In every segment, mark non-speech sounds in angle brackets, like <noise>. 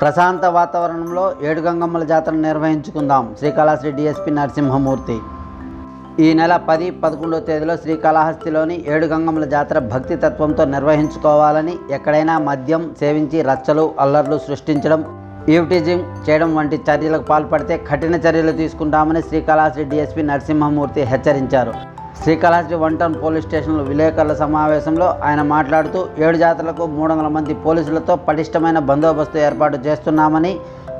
ప్రశాంత వాతావరణంలో ఏడు గంగమ్మల జాతర నిర్వహించుకుందాం. శ్రీకాళహస్తి డిఎస్పి నరసింహమూర్తి. ఈ నెల పది పదకొండవ తేదీలో శ్రీకాళహస్తిలోని ఏడు గంగమ్మల జాతర భక్తి తత్వంతో నిర్వహించుకోవాలని ఎక్కడైనా మద్యం సేవించి రచ్చలు అల్లర్లు సృష్టించడం ఈవ్టిజింగ్ చేయడం వంటి చర్యలకు పాల్పడితే కఠిన చర్యలు తీసుకుంటామని శ్రీకాళహస్తి డిఎస్పి నరసింహమూర్తి హెచ్చరించారు. శ్రీకాళహస్తి వన్ టౌన్ పోలీస్ స్టేషన్లో విలేకరుల సమావేశంలో ఆయన మాట్లాడుతూ ఏడు జాతరలకు మూడు వందల మంది పోలీసులతో పటిష్టమైన బందోబస్తు ఏర్పాటు చేస్తున్నామని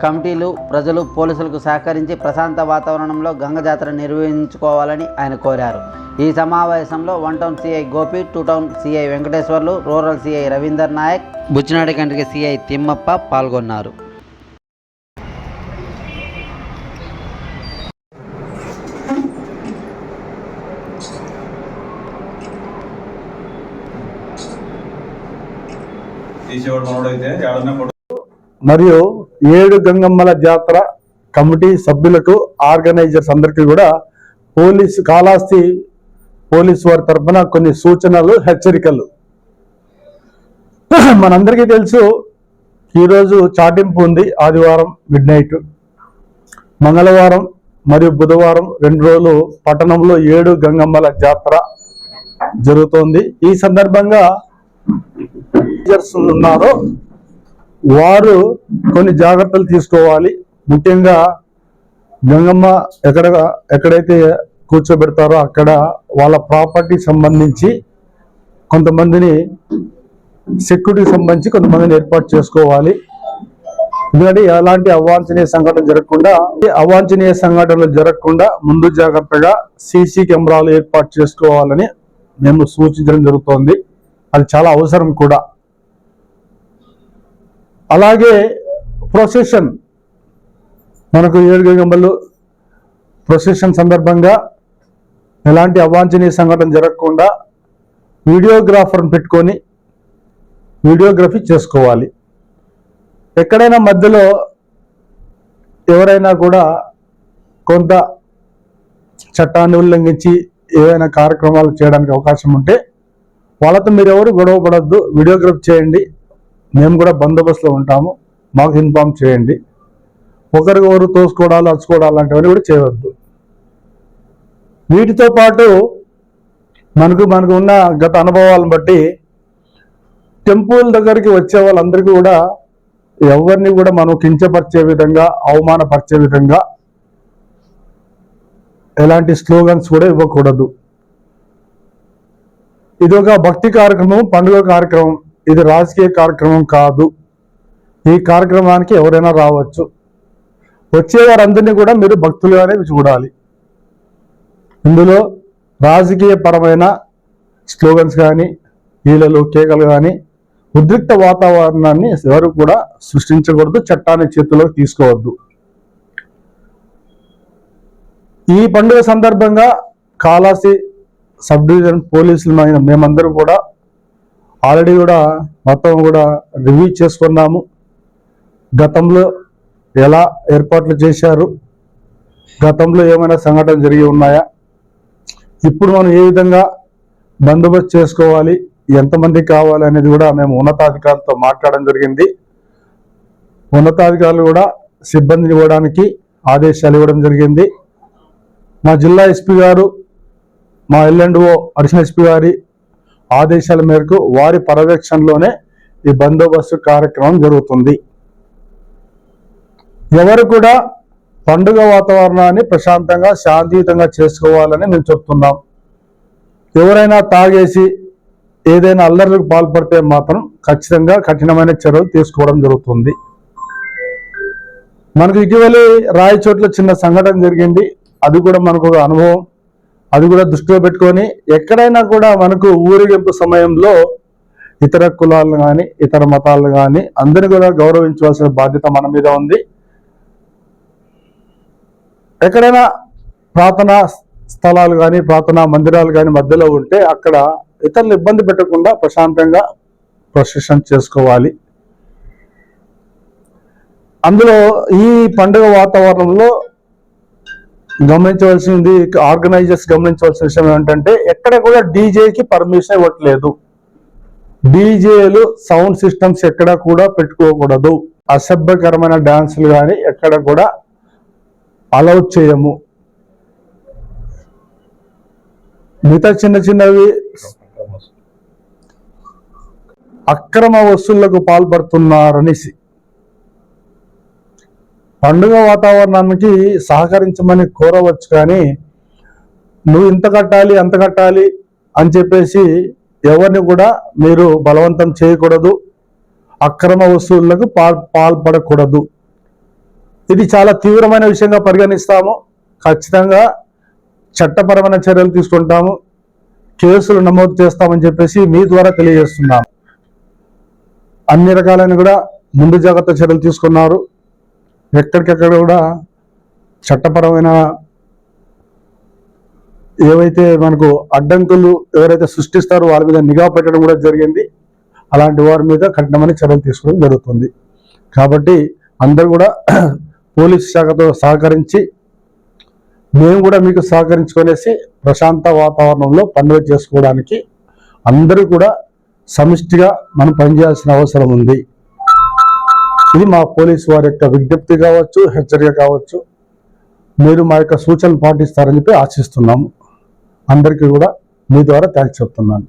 కమిటీలు ప్రజలు పోలీసులకు సహకరించి ప్రశాంత వాతావరణంలో గంగ జాతర నిర్వహించుకోవాలని ఆయన కోరారు. ఈ సమావేశంలో one town CI Gopi two town CI Venkateswarlu rural CI Ravinder Naik బుచ్చినాడి కంటికి సిఐ తిమ్మప్ప పాల్గొన్నారు. మరియు ఏడు గంగమ్మల జాతర కమిటీ సభ్యులకు ఆర్గనైజర్స్ అందరికీ కూడా పోలీసు కాళాస్తి పోలీసు వారి తరఫున కొన్ని సూచనలు హెచ్చరికలు. <clears throat> మనందరికీ తెలుసు ఈరోజు చాటింపు ఉంది ఆదివారం మిడ్ నైట్. మంగళవారం మరియు బుధవారం రెండు రోజులు పట్టణంలో ఏడు గంగమ్మల జాతర జరుగుతోంది. ఈ సందర్భంగా టీచర్స్ ఉన్నారో వారు కొన్ని జాగ్రత్తలు తీసుకోవాలి. ముఖ్యంగా గంగమ్మ ఎక్కడ ఎక్కడైతే కూర్చోబెడతారో అక్కడ వాళ్ళ ప్రాపర్టీ సంబంధించి కొంతమందిని సెక్యూరిటీకి సంబంధించి కొంతమందిని ఏర్పాటు చేసుకోవాలి. ఎందుకంటే ఎలాంటి అవాంఛనీయ సంఘటన జరగకుండా అవాంఛనీయ సంఘటనలు జరగకుండా ముందు జాగ్రత్తగా సీసీ కెమెరాలు ఏర్పాటు చేసుకోవాలని మేము సూచించడం జరుగుతోంది. అది చాలా అవసరం కూడా. అలాగే ప్రొసెషన్ మనకు ఏడుగంబలు ప్రొసెషన్ సందర్భంగా ఎలాంటి అవాంఛనీయ సంఘటన జరగకుండా వీడియోగ్రాఫర్ని పెట్టుకొని వీడియోగ్రఫీ చేసుకోవాలి. ఎక్కడైనా మధ్యలో ఎవరైనా కూడా కొంత చట్టాన్ని ఉల్లంఘించి ఏవైనా కార్యక్రమాలు చేయడానికి అవకాశం ఉంటే వాళ్ళతో మీరు ఎవరు గొడవ పడద్దు వీడియోగ్రఫీ చేయండి. మేము కూడా బందోబస్తులో ఉంటాము. మాకు ఇన్ఫామ్ చేయండి. ఒకరికొకరు తోసుకోవడాలు అరుచుకోవడాలు లాంటివన్నీ కూడా చేయవద్దు. వీటితో పాటు మనకు మనకు ఉన్న గత అనుభవాలను బట్టి టెంపుల్ దగ్గరికి వచ్చే వాళ్ళందరికీ కూడా ఎవరిని కూడా మనం కించపరిచే విధంగా అవమానపరిచే విధంగా ఎలాంటి స్లోగన్స్ కూడా ఇవ్వకూడదు. ఇది ఒక భక్తి కార్యక్రమం పండుగ కార్యక్రమం. ఇది రాజకీయ కార్యక్రమం కాదు. ఈ కార్యక్రమానికి ఎవరైనా రావచ్చు. వచ్చేవారందరినీ కూడా మీరు భక్తులుగానే చూడాలి. ఇందులో రాజకీయ పరమైన స్లోగన్స్ కానీ ఈలలు కేకలు కానీ ఉద్రిక్త వాతావరణాన్ని ఎవరు కూడా సృష్టించకూడదు చట్టాన్ని చేతిలోకి తీసుకోవద్దు. ఈ పండుగ సందర్భంగా కాలాసి సబ్ డివిజన్ పోలీసులు మేమందరం కూడా ఆల్రెడీ కూడా మొత్తం కూడా రివ్యూ చేసుకున్నాము. గతంలో ఎలా ఏర్పాట్లు చేశారు గతంలో ఏమైనా సంఘటన జరిగి ఉన్నాయా ఇప్పుడు మనం ఏ విధంగా బందోబస్తు చేసుకోవాలి ఎంతమంది కావాలి అనేది కూడా మేము ఉన్నతాధికారులతో మాట్లాడడం జరిగింది. ఉన్నతాధికారులు కూడా సిబ్బందిని ఇవ్వడానికి ఆదేశాలు ఇవ్వడం జరిగింది. మా జిల్లా ఎస్పీ గారు మా ఎల్ఎండ్ఓ అడిషనల్ ఎస్పీ గారి ఆదేశాల మేరకు వారి పర్యవేక్షణలోనే ఈ బందోబస్తు కార్యక్రమం జరుగుతుంది. ఎవరు కూడా పండుగ వాతావరణాన్ని ప్రశాంతంగా శాంతియుతంగా చేసుకోవాలని మేము చెప్తున్నాం. ఎవరైనా తాగేసి ఏదైనా అల్లర్లకు పాల్పడితే మాత్రం ఖచ్చితంగా కఠినమైన చర్యలు తీసుకోవడం జరుగుతుంది. మనకు ఇటీవలి రాయచోట్ల చిన్న సంఘటన జరిగింది. అది కూడా మనకు ఒక అనుభవం. అది కూడా దృష్టిలో పెట్టుకొని ఎక్కడైనా కూడా మనకు ఊరేగింపు సమయంలో ఇతర కులాలను కానీ ఇతర మతాలను కానీ అందరిని కూడా గౌరవించవలసిన బాధ్యత మన మీద ఉంది. ఎక్కడైనా ప్రార్థనా స్థలాలు కానీ ప్రార్థనా మందిరాలు కానీ మధ్యలో ఉంటే అక్కడ ఇతరులు ఇబ్బంది పెట్టకుండా ప్రశాంతంగా ప్రొసెషన్ చేసుకోవాలి. అందులో ఈ పండుగ వాతావరణంలో గమనించవలసింది ఆర్గనైజర్స్ గమనించవలసిన విషయం ఏంటంటే ఎక్కడ కూడా డీజేకి పర్మిషన్ ఇవ్వట్లేదు. డీజేలు సౌండ్ సిస్టమ్స్ ఎక్కడ కూడా పెట్టుకోకూడదు. అసభ్యకరమైన డాన్సులు కానీ ఎక్కడ కూడా అలౌ చేయము. మిగతా చిన్న చిన్నవి అక్రమ వస్తువులకు పాల్పడుతున్నారనేసి. పండుగ వాతావరణానికి సహకరించమని కోరవచ్చు కానీ నువ్వు ఇంత కట్టాలి అంత కట్టాలి అని చెప్పేసి ఎవరిని కూడా మీరు బలవంతం చేయకూడదు. అక్రమ వస్తువులకు పాల్ పాల్పడకూడదు. ఇది చాలా తీవ్రమైన విషయంగా పరిగణిస్తాము. ఖచ్చితంగా చట్టపరమైన చర్యలు తీసుకుంటాము. కేసులు నమోదు చేస్తామని చెప్పేసి మీ ద్వారా తెలియజేస్తున్నాము. అన్ని రకాలైన కూడా ముందు జాగ్రత్త చర్యలు తీసుకున్నారు. ఎక్కడికెక్కడ కూడా చట్టపరమైన ఏవైతే మనకు అడ్డంకులు ఎవరైతే సృష్టిస్తారో వారి మీద నిఘా పెట్టడం కూడా జరిగింది. అలాంటి వారి మీద కఠినమైన చర్యలు తీసుకోవడం జరుగుతుంది. కాబట్టి అందరూ కూడా <clears throat> పోలీస్ శాఖతో సహకరించి మేము కూడా మీకు సహకరించుకునేసి ప్రశాంత వాతావరణంలో పండుగ చేసుకోవడానికి అందరూ కూడా సమిష్టిగా మనం పనిచేయాల్సిన అవసరం ఉంది. ఇది మా పోలీసు వారి యొక్క విజ్ఞప్తి కావచ్చు హెచ్చరిక కావచ్చు. మీరు మా యొక్క సూచనలు పాటిస్తారని చెప్పి ఆశిస్తున్నాము. అందరికీ కూడా మీ ద్వారా థ్యాంక్స్ చెప్తున్నాను.